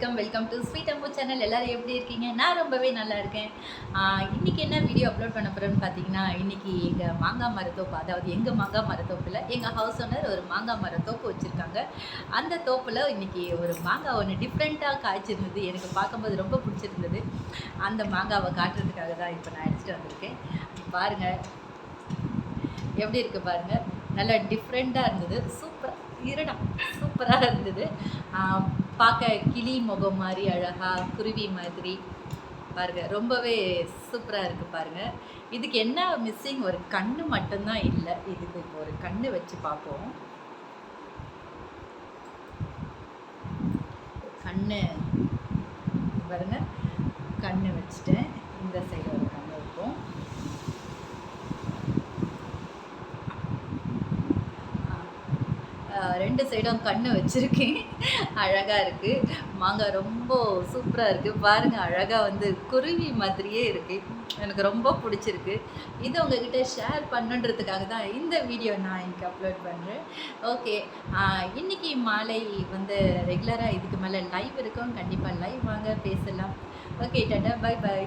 Welcome welcome to sweet Ambu channel எல்லாரும் எப்படி இருக்கீங்க? நான் ரொம்பவே நல்லா இருக்கேன். இன்றைக்கி என்ன வீடியோ அப்லோட் பண்ண போகிறேன்னு பார்த்தீங்கன்னா இன்னைக்கு எங்கள் மாங்காய் மரத்தோப்பு அதாவது எங்கள் மாங்காய் மரத்தோப்பில் எங்கள் ஹவுஸ் ஓனர் ஒரு மாங்காய் மரத்தோப்பு வச்சுருக்காங்க. அந்த தோப்பில் இன்றைக்கி ஒரு மாங்காய் ஒன்று டிஃப்ரெண்ட்டாக காய்ச்சிருந்தது. எனக்கு பார்க்கும்போது ரொம்ப பிடிச்சிருந்தது. அந்த மாங்காவை காட்டுறதுக்காக தான் இப்போ நான் அடிச்சுட்டு வந்திருக்கேன். பாருங்கள் எப்படி இருக்குது பாருங்கள் நல்லா டிஃப்ரெண்ட்டாக இருந்தது. சூப்பர் இருடா சூப்பராக இருந்தது. பார்க்க கிளி முகம் மாதிரி அழகாக குருவி மாதிரி பாருங்கள் ரொம்பவே சூப்பராக இருக்குது பாருங்கள் இதுக்கு என்ன மிஸ்ஸிங் ஒரு கண்ணு மட்டும்தான் இல்லை. இதுக்கு இப்போ ஒரு கண்ணு வச்சு பார்ப்போம். கண்ணு. பாருங்கள் கண்ணு வச்சுட்டேன் இந்த சைடு ஒரு கண்ணு இருக்கும் ரெண்டு சைடும் கண்ணு வச்சுருக்கேன். அழகாக இருக்குது மாங்காய் ரொம்ப சூப்பராக இருக்குது பாருங்கள் அழகாக வந்து குருவி மாதிரியே இருக்குது எனக்கு ரொம்ப பிடிச்சிருக்கு. இது உங்ககிட்ட ஷேர் பண்ணுன்றதுக்காக தான் இந்த வீடியோ நான் இன்னைக்கு அப்லோட் பண்ணுறேன் ஓகே இன்னைக்கு மாலை வந்து ரெகுலராக இதுக்கு மேலே லைவ் இருக்கும். கண்டிப்பாக லைவ் வாங்க பேசலாம். Okay tata bye by